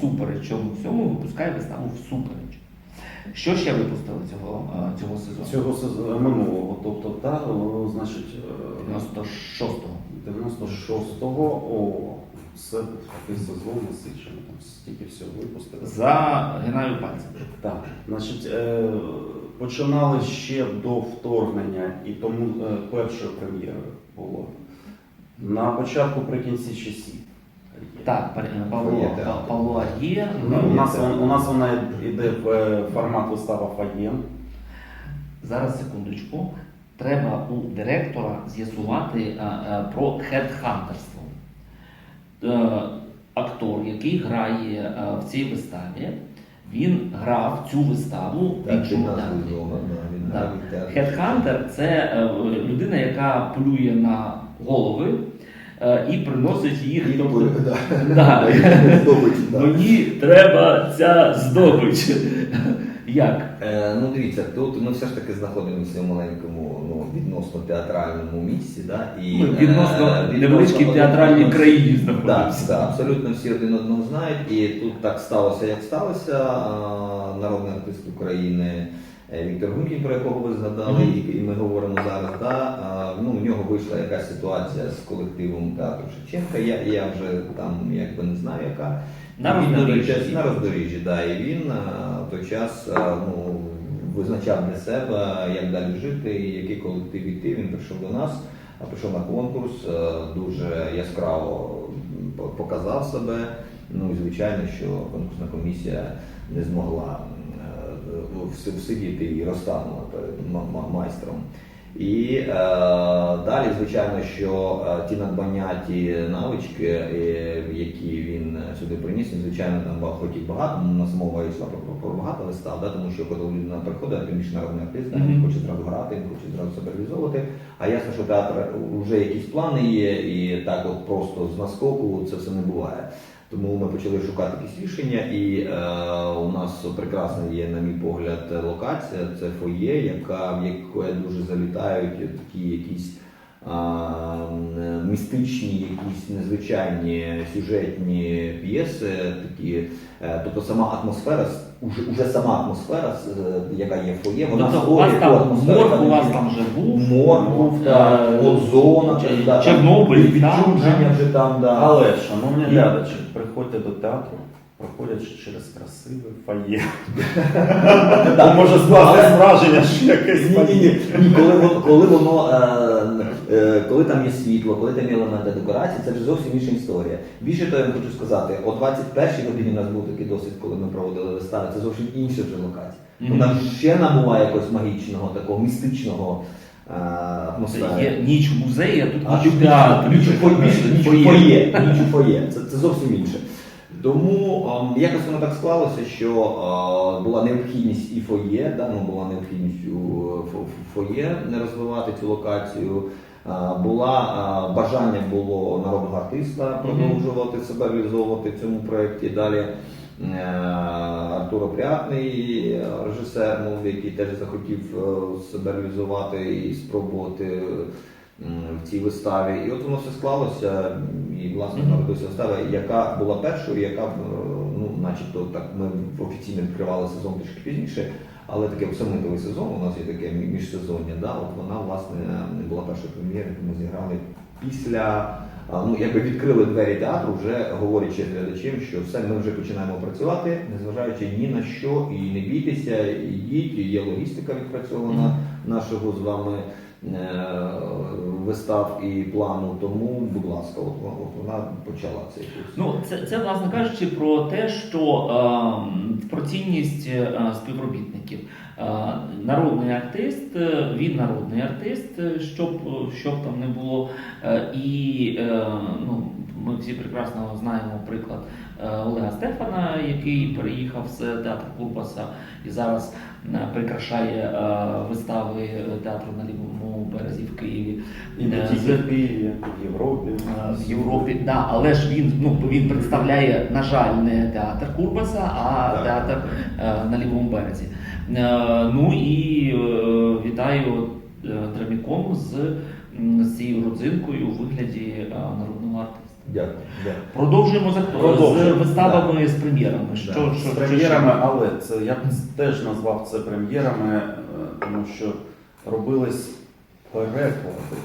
всупереч цьому всьому випускає виставу всупереч. Що ще випустили цього, е, цього сезону? Цього сезону минулого, тобто та, о, значить, е, 96-го. 96-го, о, був такий сезон насичений, там стільки всього випустили. За Геннадію пальцем. Так, значить, е, починали ще до вторгнення, і тому е, першою прем'єрою було на початку при кінці часів. Так, Пар- Павло, Є, так. Павло є. Ну, у, нас, вон- у нас вона йде в е, формат вистава фаєм. Зараз секундочку. Треба у директора з'ясувати е, е, про хедхантерство. Е, актор, який грає е, в цій виставі, він грав цю виставу в Так, іншому театрі. да. Хедхантер це е, людина, яка полює на голови е, і приносить їх. І тобто, були, да. Да. Здобич, да. Мені треба ця здобич. Як? Е, Ну дивіться, тут ми все ж таки знаходимося в маленькому, ну відносно театральному місці, да, і Ми відносно е, невеличкій театральній країні Так, знаходимося. так, абсолютно всі один одного знають. І тут так сталося, як сталося. Народний артист України е, Віктор Гунькін, про якого ви згадали, і, ми говоримо зараз. Да, а, ну, у нього вийшла якась ситуація з колективом театру Шевченка. Я, я вже там якби не знаю, яка. На він роздоріжжі. На роздоріжжі, да, і він а, в той час а, ну, визначав для себе, як далі жити, і який колектив іти. Він прийшов до нас, а прийшов на конкурс, е, дуже яскраво показав себе. Ну і звичайно, що конкурсна комісія не змогла е, всидіти і ма- майстром. І е, далі, звичайно, що е, ті надбання, ті навички, е, які він сюди приніс, він, звичайно, там і багато, ну, у нас мова йшла про, про, багато вистав, да, тому що коли людина приходить, тим більше народний артист, він хоче зразу грати, він хоче зразу себе реалізовувати. А ясно, що театр вже якісь плани є, і так от просто з наскоку це все не буває. Тому ми почали шукати якісь рішення, і е, у нас прекрасна є, на мій погляд, локація. Це фоє, яка в яке дуже залітають такі якісь е, містичні, якісь незвичайні сюжетні п'єси. Такі, е, тобто сама атмосфера, уже, уже сама атмосфера, е, яка є в фоє, вона Тобто у вас створює ту там атмосферу, морг у вас там вже був. Морг був, так, Е, озона, Ч- да, там Чорнобиль, відчуження так, вже там, да. Але, шановні І- глядачі, приходьте до театру, проходячи через красиве фає. Може скласти враження, що якесь Ні, ні, ні, ні, коли воно, коли воно е, коли там є світло, коли там є елементи декорації, це вже зовсім інша історія. Більше того, я вам хочу сказати, о 21-й годині у нас був такий досвід, коли ми проводили вистави, це зовсім інша вже локація. Вона ще набуває якогось магічного, такого містичного е, Це атмосфери. є ніч в музеї, а тут А ніч в театрі. ніч у у фоє, ніч у фоє. Це, це зовсім інше. Тому ем, якось воно так склалося, що е, була необхідність і фоє, да, ну, була необхідність у фоє не розвивати цю локацію. Е, була е, бажання було народного артиста продовжувати себе реалізовувати в цьому проєкті. Далі е, Артур Опрятний, режисер, молодий, який теж захотів себе реалізувати і спробувати в цій виставі. І от воно все склалося, і власне народилася вистава, яка була першою, яка ну, начебто так ми офіційно відкривали сезон трішки пізніше. Але таке всемитовий сезон, у нас є таке міжсезоння, да, от вона власне не була першою прем'єрою, яку ми зіграли після, ну якби відкрили двері театру, вже говорячи глядачам, що все, ми вже починаємо працювати, незважаючи ні на що, і не бійтеся, ідіть, є логістика відпрацьована нашого з вами вистав і плану. Тому, будь ласка, от, вона- почала цей курс. Ну, це, це власне кажучи про те, що е, про цінність е, співробітників. Е, народний артист, е, він народний артист, е, щоб, щоб там не було. Е, і е, ну, ми всі прекрасно знаємо приклад е, Олега Стефана, який переїхав з театру Курбаса і зараз е, прикрашає е, вистави театру на лівому березі в Києві. І не тільки в Києві, в Європі. В Європі, да, але ж він ну він представляє, на жаль, не театр Курбаса, а Так. театр на лівому березі. Ну і вітаю Драміком з, цією родзинкою у вигляді артиста. Дякую. дякую. Продовжуємо за з виставами з прем'єрами. Да. Що, З що, прем'єрами, але це я б теж назвав це прем'єрами, е, тому що робились переклади.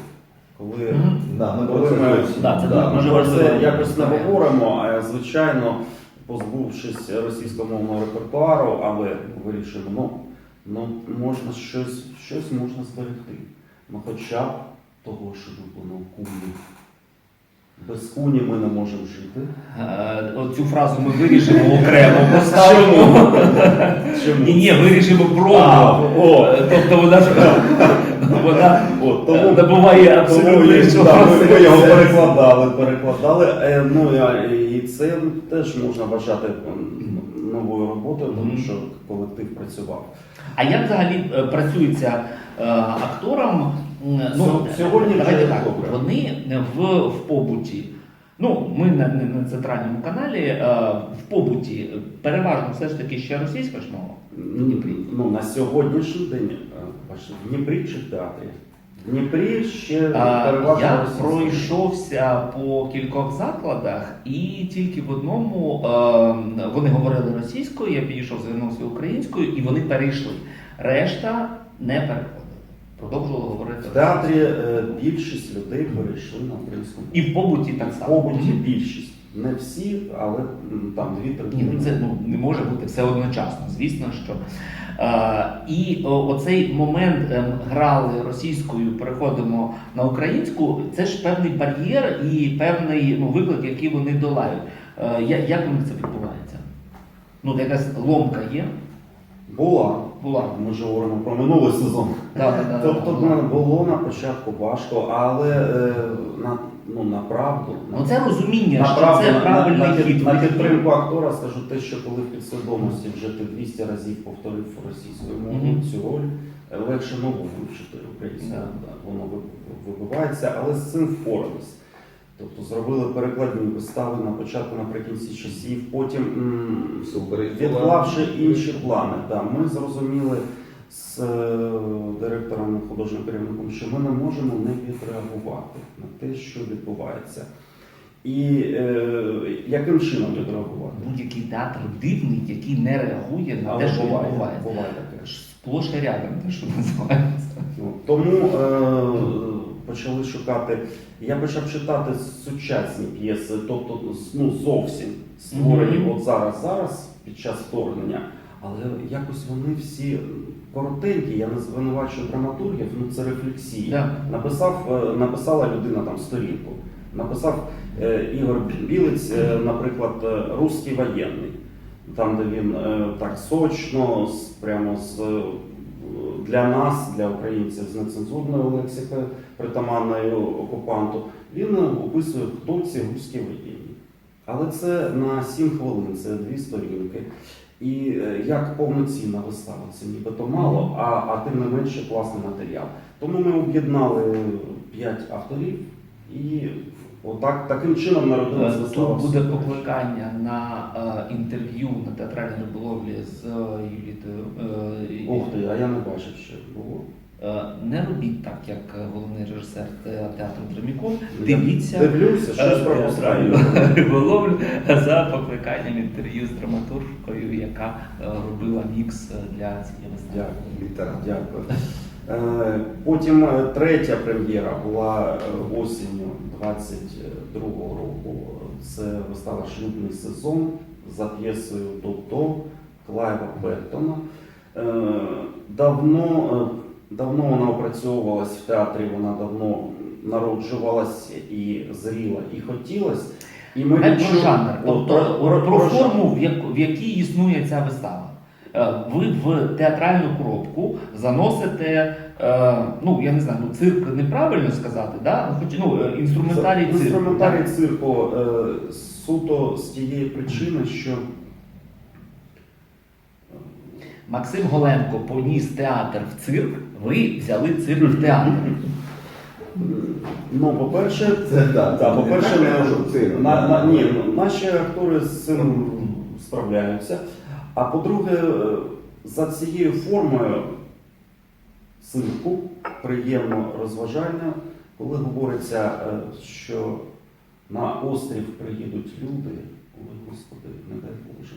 Коли. Да, ми Коли ми- Да, це да, дуже ми це якось не говоримо, а звичайно, позбувшись російськомовного репертуару, але вирішимо, ну, ну можна щось, щось можна зберегти. Ну хоча б того, що було в куні. Без куні ми не можемо жити. Е, Оцю фразу ми вирішимо окремо, поставимо. Чому? Ні, ні, вирішимо А, о. Е, Тобто вона ж вона От, е, тому набуває абсолютно і- іншого да, ми, ми його сенсу. перекладали, перекладали. Е, ну, я- і це теж можна вважати м, новою роботою, тому Мгм. що колектив працював. А як взагалі е, працюється е, акторам? М, Ну, сьогодні давайте вже так. добре. Вони в, в побуті. Ну, ми на, на, на центральному каналі е, в побуті переважно все ж таки ще російська ж мова. В Дніпрі. Ну, на сьогоднішній день, е, бачите, в Дніпрі чи в театрі? В Дніпрі ще А, переважно Я російська. пройшовся по кількох закладах, і тільки в одному е, вони говорили російською, я підійшов, звернувся українською, і вони перейшли. Решта не переходили. Продовжували говорити В театрі е, більшість людей перейшли на українську мову. І в побуті так В само. побуті більшість. Не всі, але м, там дві Ні, третини. ну це ну, не може бути все одночасно, звісно, що. Е, і о, оцей момент ем, грали російською, переходимо на українську, це ж певний бар'єр і певний ну, виклик, який вони долають. Е, я- як у них це відбувається? Ну, якась ломка є? Була. Була. Ми ж говоримо про минулий сезон. Тобто ну, було на початку важко, але е, на, ну, направду. Ну, це розуміння, що це на, правильний хід. на, на підтримку актора скажу те, що коли в підсвідомості вже ти 200 разів повторив російською мовою цю роль, легше нову вивчити українською. Воно ви- вибивається, але з цим впорались. Тобто зробили перекладні вистави на початку, наприкінці часів, потім м, відклавши інші плани. Да, ми зрозуміли з е, директором, художнім керівником, що ми не можемо не відреагувати на те, що відбувається. І е, яким чином відреагувати? Будь-який театр дивний, який не реагує на те, що буває, відбувається. буває таке. Сплош і рядом, те, що називається. Ну, тому е, почали шукати. Я почав читати сучасні п'єси, тобто ну, зовсім створені Мгм. от зараз, зараз під час вторгнення. Але якось вони всі коротенькі, я не звинувачую драматургів, ну це рефлексії. Да. Написав, е, написала людина там сторінку. Написав е, Ігор Білець, е, наприклад, е, Русський воєнний. Там, де він е, так сочно, прямо з, для нас, для українців, з нецензурною лексикою, притаманною окупанту, він описує, хто ці руські воєнні. Але це на 7 хвилин, це дві сторінки. І е, як повноцінна вистава, це нібито мало, а, а тим не менше класний матеріал. Тому ми об'єднали п'ять авторів і отак таким чином народилася. Тут буде покликання на е, інтерв'ю на театральній риболовлі з е, Юлітою. е, Ух ти, а я не бачив ще було. Е, Не робіть так, як головний режисер те- театру Дреміков. Я Дивіться Дивлюся, щось пропускаю. риболовлю за покликанням інтерв'ю з драматургкою, яка е, робила мікс для цієї вистави. Дякую. Вітаю. Дякую. Е, Потім е, третя прем'єра була е, осінню 22-го року. Це вистава Шлюбний сезон за п'єсою Додо Клайва Беттона. Е, Давно, давно вона опрацьовувалась в театрі, вона давно народжувалась і зріла, і хотілось. І ми про жанр, тобто про, про жанр. форму, в, як- в якій існує ця вистава. Е, Ви в театральну коробку заносите, е, ну я не знаю, ну цирк неправильно сказати, да? Ну, хоч ну е, інструментарій цирку. Інструментарій так? цирку суто з тієї причини, що Максим Голенко поніс театр в цирк, ви взяли цирк в театр. ну, по-перше, Це так. Да, по-перше, не не- можу цирк. на, на, ні, ну, наші актори з цим справляються. А по-друге, е, за цією формою цирку приємно розважання, коли говориться, е, що на острів приїдуть люди, ой, господи, не дай Боже.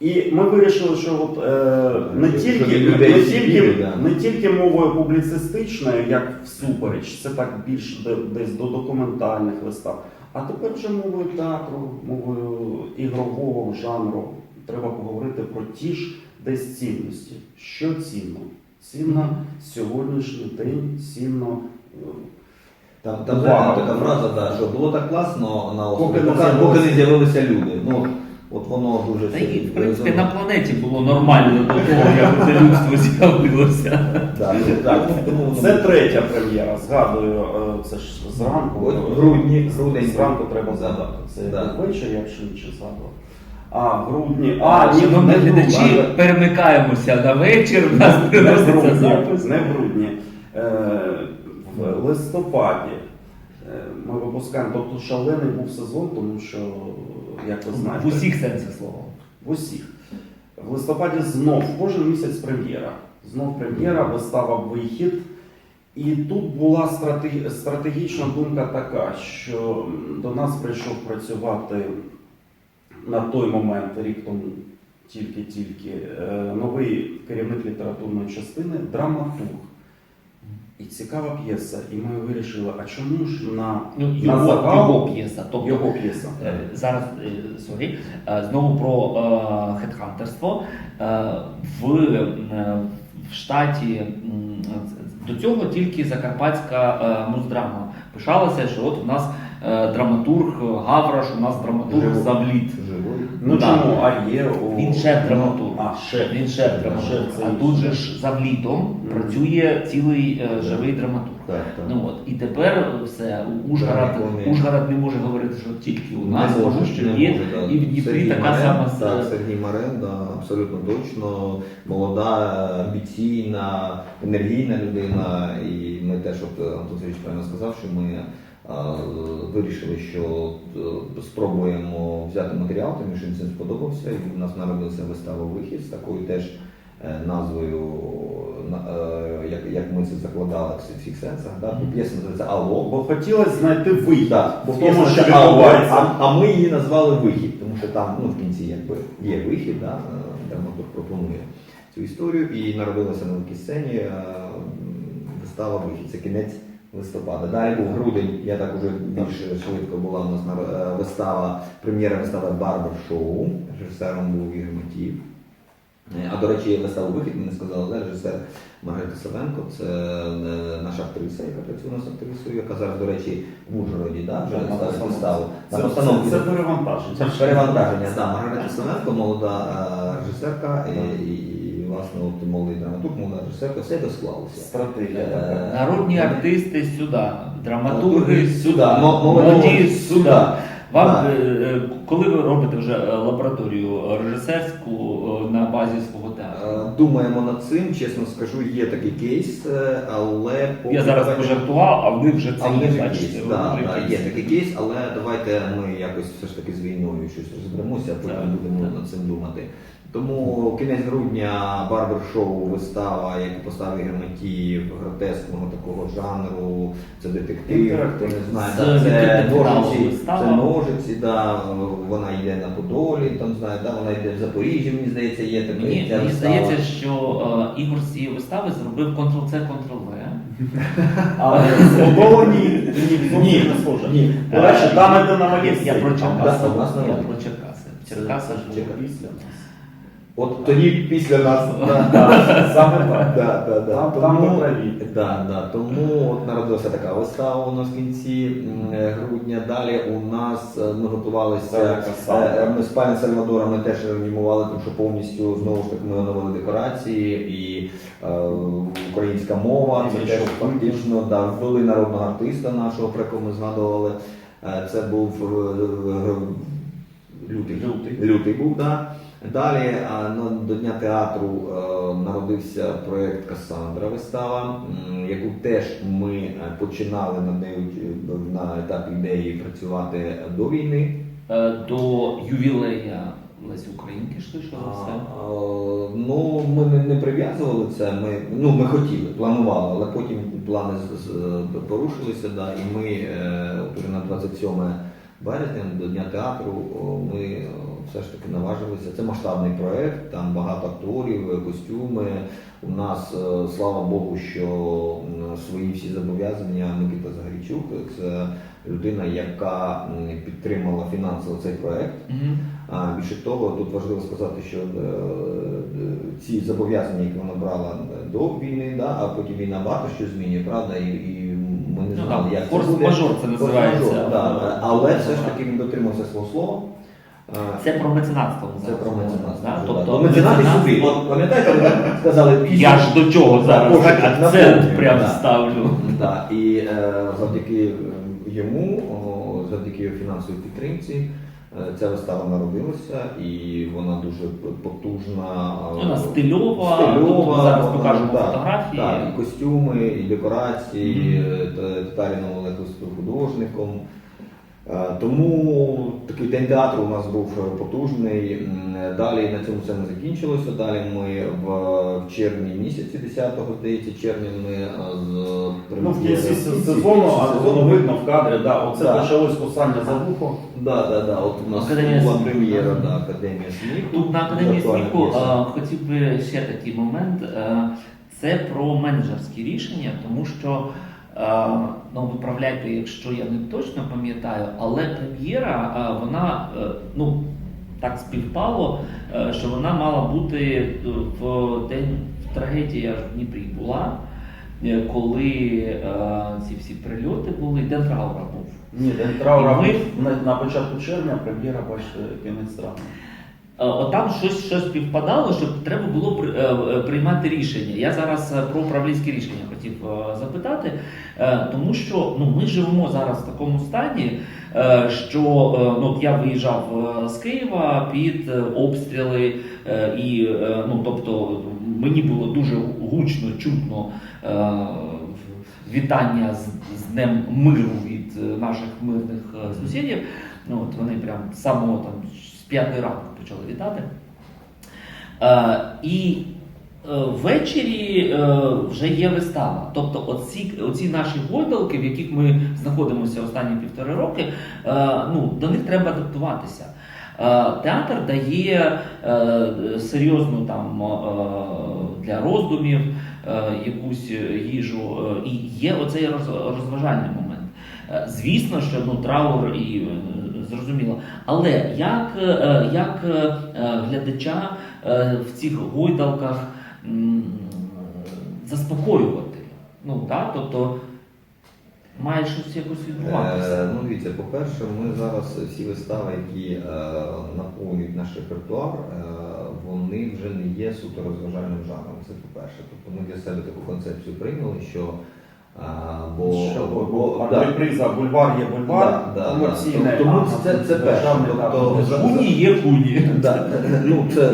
І ми вирішили, що от, е, не, тільки, не, тільки, не тільки мовою публіцистичною, як всупереч, це так більш десь до документальних вистав, а тепер вже мовою театру, мовою ігрового жанру. Треба поговорити про ті ж десь цінності. Що цінно? Цінно сьогоднішній день, цінно. Там, там Увага. така фраза, да, що було так класно на Поки не поки, не з'явилися люди. Ну, от воно дуже Та і, в принципі, на планеті було нормально до того, як це людство з'явилося. Да, ну, так, Це третя прем'єра. Згадую, е, це ж зранку. От грудні, грудень. Зранку треба згадати. Це Да. ввечері, я швидше згадував. А, в грудні. А, ні, в грудні. глядачі, перемикаємося на вечір, у нас приноситься запис. не в грудні. Е, В листопаді е, ми випускаємо, тобто шалений був сезон, тому що, як ви знаєте, В усіх сенсах слова. в усіх. В листопаді знов кожен місяць прем'єра. Знов прем'єра, вистава вихід. І тут була стратег- стратегічна думка така, що до нас прийшов працювати на той момент, рік тому, тільки-тільки, е, новий керівник літературної частини, драматург. І цікава п'єса. І ми вирішили, а чому ж на, Ну, на його, загал його п'єса. Тобто, його п'єса? Е, Зараз е, сорі, знову про е, хедхантерство. Е, В, в штаті до цього тільки закарпатська е, муздрама пишалася, що от у нас е, драматург Гавраш, у нас драматург. Завліт. Ну Да. чому? А є у... Він шеф-драматург. А, шеф. Він шеф драматург. Шеф це А тут же ж Завлітом працює цілий е, живий драматург. Так, так. Ну от і тепер все Ужгород, Так, вони- Ужгород не може говорити, що тільки у Не нас, може, що не є може, да. і в Дніпрі Сергій така Марен, сама Так, с- Сергій Марен, да, абсолютно точно. Молода, амбіційна, енергійна людина. І ми теж, от Антон Сергійович правильно сказав, що ми вирішили, що е, спробуємо взяти матеріал, тому що він всім сподобався. І в нас народилася вистава вихід з такою теж е, назвою, е, як, ми це закладали в всіх сенсах. Да? П'єса називається Алло. Бо хотілося знайти вихід. Так, бо в тому, що «Алло», а, а ми її назвали вихід, тому що там ну, в кінці якби є вихід, да, драматург пропонує цю історію. І народилася на великій сцені вистава вихід. Це кінець листопада. Далі був грудень, я так уже більш швидко була у нас на- е, вистава, прем'єра вистави Барбер Шоу. Режисером був Ігор Матів. Е, А до речі, виставу вихід ми не сказали, але режисер Маргарита Савенко, це е, наша актриса, яка працює у нас актрисою, яка зараз, до речі, в Ужгороді, да, вже ставить виставу. На Це, це, це перевантаження. Це перевантаження, да. Маргарита Савенко, молода режисерка і, власне, от молодий драматург, молода режисерка, все це склалося. Стратегія Е, така. Народні артисти сюди, драматурги сюди, молоді сюди. Вам, Да. е, е, коли ви робите вже е, лабораторію режисерську е, на базі свого театру? Е, Думаємо над цим, чесно скажу, є такий кейс, е, але поки Я зараз давайте- пожартував, а ви вже це А в них є, є бачите. ви да, вже да, кейс. є такий кейс, але давайте ми якось все ж таки з війною щось розберемося, а потім Так, будемо так. над цим думати. Тому кінець грудня барбер-шоу, вистава, яку поставив Ігор гротескного такого жанру, це детектив, хто не знає, да, це ножиці, це ножиці, да, вона йде на Подолі, там знає, да, вона йде в Запоріжжі, мені здається, є така Мені, ця мені вистава. здається, що е, Ігор з цієї вистави зробив Ctrl-C, Ctrl-V. Але ні, ні, не схоже. Ні. До речі, там іде на магістрі. я про Черкаси. Я про Черкаси. Ж ж після нас. От тоді після нас. Саме так. Да, да, да. Там- Тому- там по праві. Да, да. Тому от народилася така вистава у нас в кінці м, е, грудня. Далі у нас е, ми готувалися. Велика сала. е, Ми з пані Сальвадора ми теж реанімували, тому що повністю знову ж таки ми оновили декорації і е, українська мова. І Це що, теж фактично да, ввели народного артиста нашого, про якого ми згадували. Е, Це був е, е, лютий. Лютий. Лютий був, да. Далі до Дня театру е, народився проєкт Касандра вистава, яку теж ми е, починали над нею е, на етапі ідеї працювати до війни. Е, До ювілея Лесі Українки, за А, все. е, ну, ми не, не прив'язували це. Ми, ну, ми хотіли, планували, але потім плани порушилися, да, і ми е, на 27 березня до Дня театру ми е, все ж таки наважилися. Це масштабний проект, там багато акторів, е, костюми. У нас, е, слава Богу, що свої всі зобов'язання Микита Загарічук, це людина, яка підтримала фінансово цей проект. Мгм. А більше того, тут важливо сказати, що ці зобов'язання, які вона брала до війни, да, а потім війна багато що змінює, правда, і, і ми не Ну, знали, ну, як форс-мажор це називається. Форс-мажор, да, але все ж таки він дотримався свого слова. Е, Це про меценатство. Це про меценатство. да? Тобто, меценати меценат- От пам'ятаєте, ви сказали пісню? Я ж до чого зараз так, акцент прям да. ставлю. Да, і е, завдяки е, йому, о, завдяки його фінансовій підтримці, ця вистава народилася, і вона дуже потужна. е, Вона стильова, тобто ми зараз покажемо так, фотографії. Так, і костюми, і декорації. Mm -hmm. та- Татаріном Олег художником. Е, Тому такий день театру у нас був е, потужний. Далі на цьому все не закінчилося. Далі ми в, в червні місяці, 10-го, здається, червня ми е, з Ну, в кінці сезону, а сезону воно видно в кадрі, да, оце Да. почалось кусання за вухо. Да, да, да. От у нас Академія була сміху. прем'єра да, Академія сміху. Тут на академії сміху е, хотів би ще такий момент. Е, Це про менеджерські рішення, тому що е, ну виправляйте, якщо я не точно пам'ятаю, але прем'єра е, вона е, ну так співпало, е, що вона мала бути е, в день трагедії аж в Дніпрі була. е, Коли е, ці всі прильоти були, день траура був. Ні, день траура ми- був на, на початку червня, прем'єра, бачите, кінець травня. Е, От там щось, щось співпадало, щоб треба було е, е, приймати рішення. Я зараз про управлінське рішення хотів запитати, тому що ну, ми живемо зараз в такому стані, що ну, я виїжджав з Києва під обстріли, і ну, тобто мені було дуже гучно, чутно вітання з, з Днем миру від наших мирних сусідів. Ну, от вони прям з самого там з п'ятої ранку почали вітати. Е, і е, ввечері е, вже є вистава. Тобто, оці, оці наші гойдалки, в яких ми знаходимося останні півтори роки, е, ну, до них треба адаптуватися. Театр дає серйозну там для роздумів якусь їжу, і є оцей роз- розважальний момент. Звісно, що ну, траур і зрозуміло. Але як, е, як е, е, глядача е, в цих гойдалках заспокоювати? Ну, так, тобто має щось якось відбуватися. Е, Ну, дивіться, по-перше, ми зараз всі вистави, які е, наповнюють наш репертуар, е, вони вже не є суто розважальним жанром. Це по-перше. Тобто ми для себе таку концепцію прийняли, що бо, Що, бо, бо, бо- бо да. приза бульвар є бульвар, Да, да, комерційне. да. Тому а це- це перше. державне, Тобто, Куні є куні. Да, ну це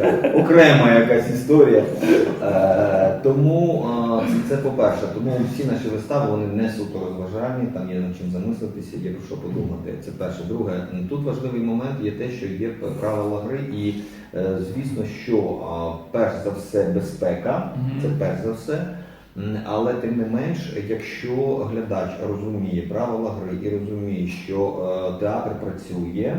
така окрема якась історія. Е, тому е, це, це по-перше, тому всі наші вистави вони не суто розважальні, там є над чим замислитися, є про що подумати. Це перше. Друге, м, тут важливий момент є те, що є правила гри, і е, звісно, що е, перш за все безпека, це перш за все. Але тим не менш, якщо глядач розуміє правила гри і розуміє, що е, театр працює,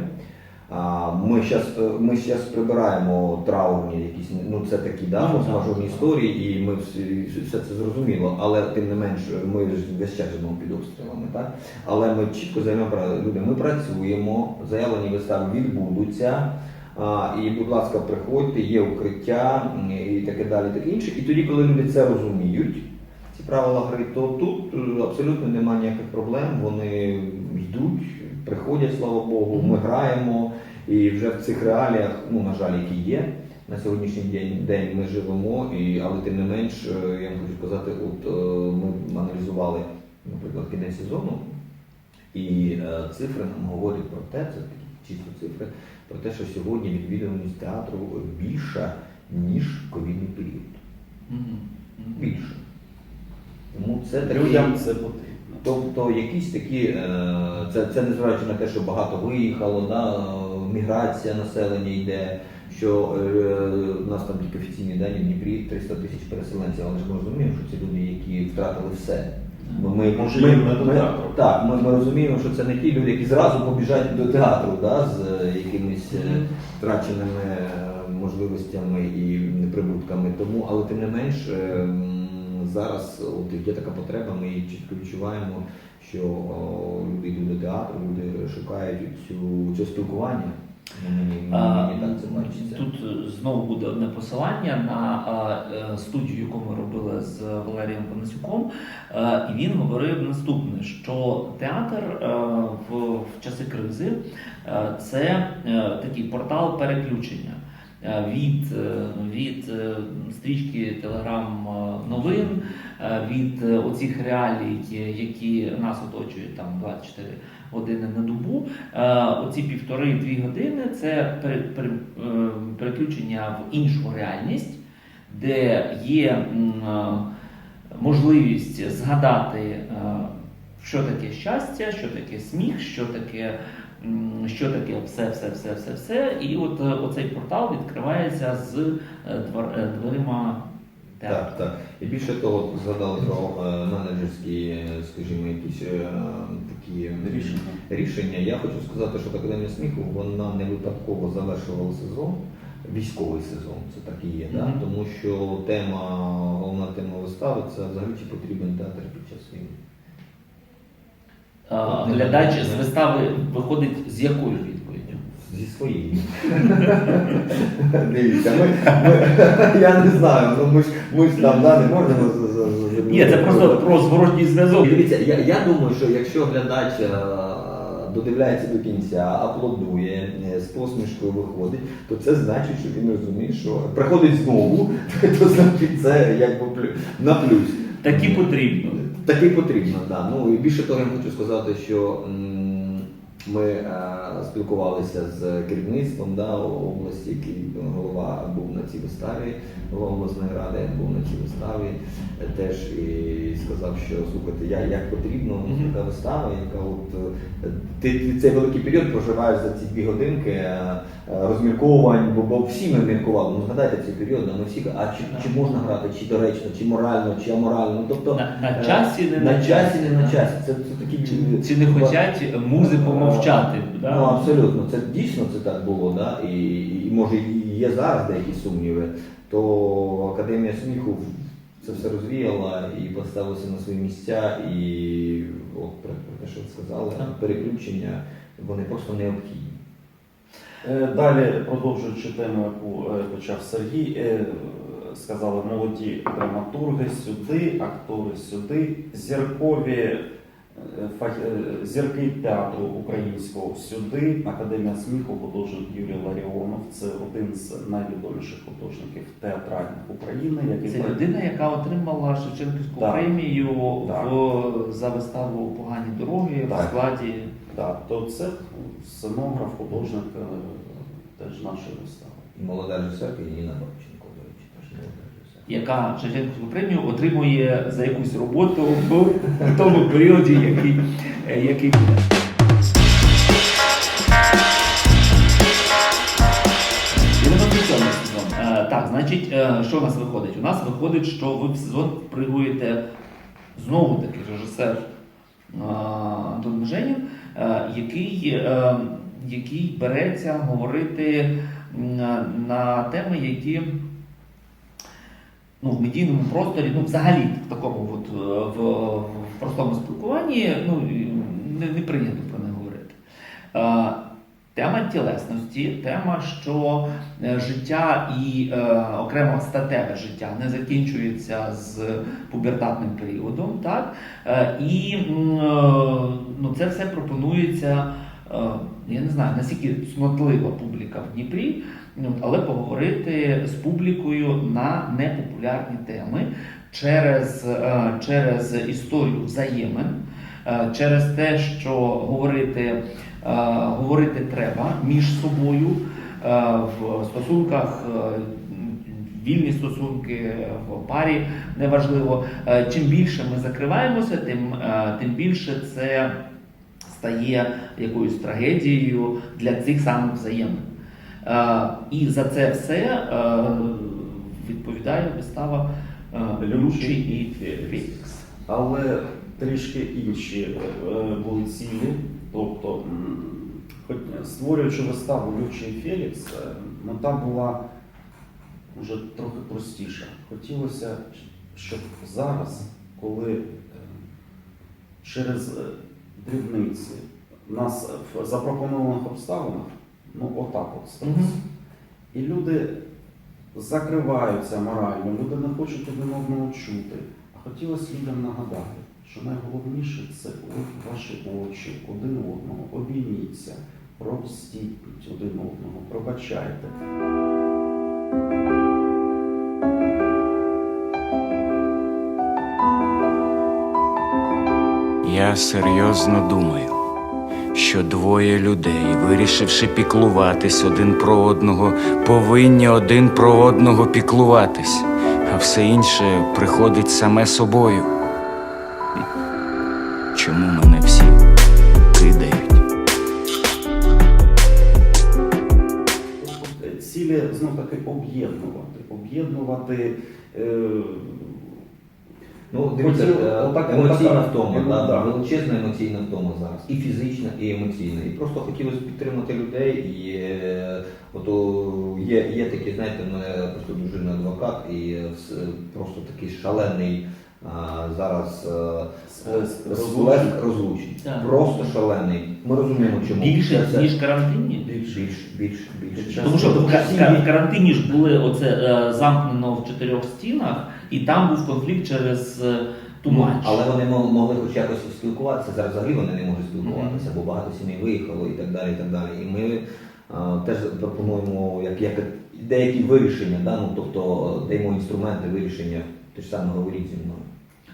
ми зараз ми щас прибираємо траурні якісь, ну це такі да, Ну, форс-мажорні історії, і ми всі, все це зрозуміло, але тим не менш, ми ж весь час живемо під обстрілами, так? Але ми чітко правила. люди, ми працюємо, заявлені вистави відбудуться. А, і, будь ласка, приходьте, є укриття і таке далі, таке інше. І тоді, коли люди це розуміють, правила гри, то тут е, абсолютно немає ніяких проблем. Вони йдуть, приходять, слава Богу, ми граємо. І вже в цих реаліях, ну на жаль, які є на сьогоднішній день, день ми живемо, і, але тим не менш, е, я вам хочу сказати, от е, ми аналізували, наприклад, кінець сезону, і е, цифри нам говорять про те, це такі чисто цифри, про те, що сьогодні відвідуваність театру більша, ніж ковідний період. Більше. Тому це такі- Людям це потрібно. Тобто якісь такі, е, це, це незважаючи на те, що багато виїхало, да, е, міграція населення йде, що е, у нас там тільки офіційні дані в Дніпрі 300 тисяч переселенців, але ж ми розуміємо, що це люди, які втратили все. Ми, Може, ми, до ми- Так, ми, ми розуміємо, що це не ті люди, які зразу побіжать до театру да, з якимись втраченими можливостями і прибутками. Тому, але тим не менш, е, м, зараз от є така потреба, ми її чітко відчуваємо, що о, люди йдуть до театру, люди шукають цю, цього спілкування. Ну, Мені, А, мені так це бачиться. Тут е, знову буде одне посилання на е, студію, яку ми робили з Валерієм Панасюком. Е, І він говорив наступне: що театр в, в часи кризи це такий портал переключення. Е, Від, е, від е, стрічки Телеграм новин, е, від оцих реалій, які нас оточують там 24 години на добу, Оці півтори-дві години це пере- пере- переключення в іншу реальність, де є можливість згадати, що таке щастя, що таке сміх, що таке. Що таке все, все, все, все, все. І от е, оцей портал відкривається з е, е, дверима. Так, так. І більше того, згадали про менеджерські, скажімо, якісь такі Рішення. рішення. Я хочу сказати, що Академія сміху вона не випадково завершувала сезон, військовий сезон, це так і є, да? Мгм. тому що тема, головна тема вистави це взагалі чи потрібен театр під час війни. Глядач з вистави виходить з якою відповіддю? Зі своєю. Дивіться, ми, ми, я не знаю, ну ми ж, ми ж там да, не можемо. з- з- з- Ні, це просто про зворотній зв'язок. Дивіться, я, я думаю, що якщо глядач е, додивляється до кінця, аплодує, е, з посмішкою виходить, то це значить, що він розуміє, що приходить знову, то значить це якби плю- на плюс. Такі потрібно. Таки потрібно, да. Ну і більше того, я хочу сказати, що ми е, спілкувалися з керівництвом да, області, який голова був на цій виставі, голова обласної ради був на цій виставі, е, теж і сказав, що слухайте, я як потрібно така вистава, яка от е, ти, цей великий період проживаєш за ці дві годинки е, е, розмірковувань, бо, бо всі ми міркували. Ну згадайте цей період, а ми всі а чи, чи можна грати, чи доречно, чи морально, чи аморально. Ну, Тобто На, на Е, часі, не на часі, не на часі. Це, це Чи, чи не хочуть музи помовчати? Да? Ну абсолютно, це дійсно це так було, да? і, і може і є зараз деякі сумніви. То Академія сміху це все розвіяла і поставилася на свої місця, і от про, про те, що сказали, переключення вони просто необхідні. Е, Далі, продовжуючи тему, яку е, почав Сергій, е, сказали молоді драматурги сюди, актори сюди, зіркові зірки театру українського сюди. Академія сміху художник Юрій Ларіонов. Це один з найвідоміших художників театральних України, який Це людина, яка отримала Шевченківську Так. премію Так. в, за виставу Погані дороги в складі. Так, то це сценограф, художник е, теж нашої вистави. І молода режисерка Ніна Бабченко, до речі, теж молода. Яка Шевченківську премію отримує за якусь роботу в, тому періоді, який, е, який буде. Е, Так, значить, е, що у нас виходить? У нас виходить, що ви в сезон впригуєте знову таки режисер Антон Меженін, е, який, який береться говорити на теми, які ну, в медійному просторі, ну, взагалі в такому от, е, в, в простому спілкуванні ну, не, не прийнято про не говорити. Е, Тема тілесності, тема, що е, життя і е, окремо статеве життя не закінчується з пубертатним періодом, так? Е, і е, ну, це все пропонується, е, я не знаю, наскільки цнотлива публіка в Дніпрі, але поговорити з публікою на непопулярні теми через, е, через історію взаємин, е, через те, що говорити, е, говорити треба між собою в стосунках. Вільні стосунки в парі неважливо. Чим більше ми закриваємося, тим, тим більше це стає якоюсь трагедією для цих самих взаємин. Е, І за це все е, відповідає вистава е, Лючі і Фелікс. Але трішки інші були цілі. Тобто, створюючи виставу Лючі і Фелікс, мета була вже трохи простіша. Хотілося, щоб зараз, коли через дрібниці нас в запропонованих обставинах, ну отак от сталося. Мгм. І люди закриваються морально, люди не хочуть один одного чути. А хотілося людям нагадати, що найголовніше це ваші очі один одного, обійміться, простіть один одного, пробачайте. Я серйозно думаю, що двоє людей, вирішивши піклуватись один про одного, повинні один про одного піклуватись, а все інше приходить саме собою. Чому мене всі кидають? Цілі знов таки об'єднувати, об'єднувати. Е, Ну, дивіться, Хотів- е, отак- емоційна отак- втома, ну, да, да. величезна емоційна втома зараз. І фізична, і емоційна. І просто хотілося підтримати людей. І е, ото є, є такі, знаєте, в мене просто дружина адвокат, і е, с- просто такий шалений а, зараз е, Сплеск розлуч, розлучень. Так. Просто шалений. Ми розуміємо, чому. Більше, Це- ніж карантинні. більш, більш, більш, більше. Тому що в ка- ка- карантині ж були оце е, замкнено в чотирьох стінах, і там був конфлікт через е, ту Ну, але вони могли хоч якось спілкуватися. Зараз взагалі вони не можуть спілкуватися, бо багато сімей виїхало і так далі. І так далі. І ми а, теж пропонуємо як, як деякі вирішення, да? ну, тобто даємо інструменти вирішення. Ти ж саме говоріть зі мною.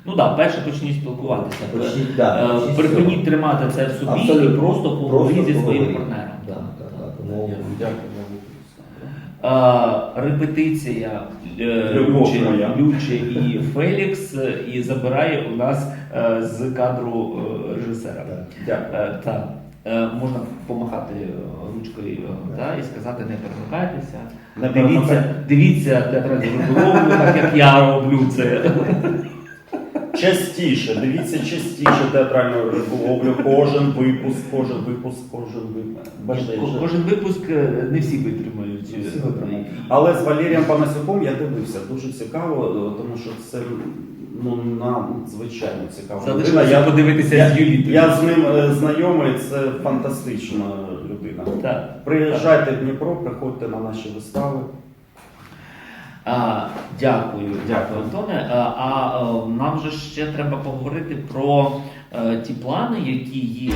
Ну так, да, перше почніть спілкуватися. Почніть, да, Е, почніть Припиніть тримати це в собі Абсолютно. і просто поговоріть зі своїм партнером. Да, так, так. Дякую за виключення. Е, репетиція е, Любов Люче, моя. Люче і Фелікс е, і забирає у нас е, з кадру е, режисера. Дякую. Е, та. Е, можна помахати е, ручкою е, та, і сказати не перемикайтеся. Дивіться, дивіться театральну риболовлю, так як я роблю це. Частіше, дивіться частіше театральну риболовлю, кожен випуск, кожен випуск, кожен випуск. Бачите, Ко- Кожен випуск е, не всі витримають. Всі витримають. Але з Валерієм Панасюком я дивився, дуже цікаво, е, тому що це ну, надзвичайно цікаво. Залишилося я, подивитися з Юлітою. я з ним е, знайомий, це фантастична людина. Так. Приїжджайте в Дніпро, приходьте на наші вистави. А, дякую, дякую, Антоне. А, а е, нам же ще треба поговорити про а, ті плани, які є.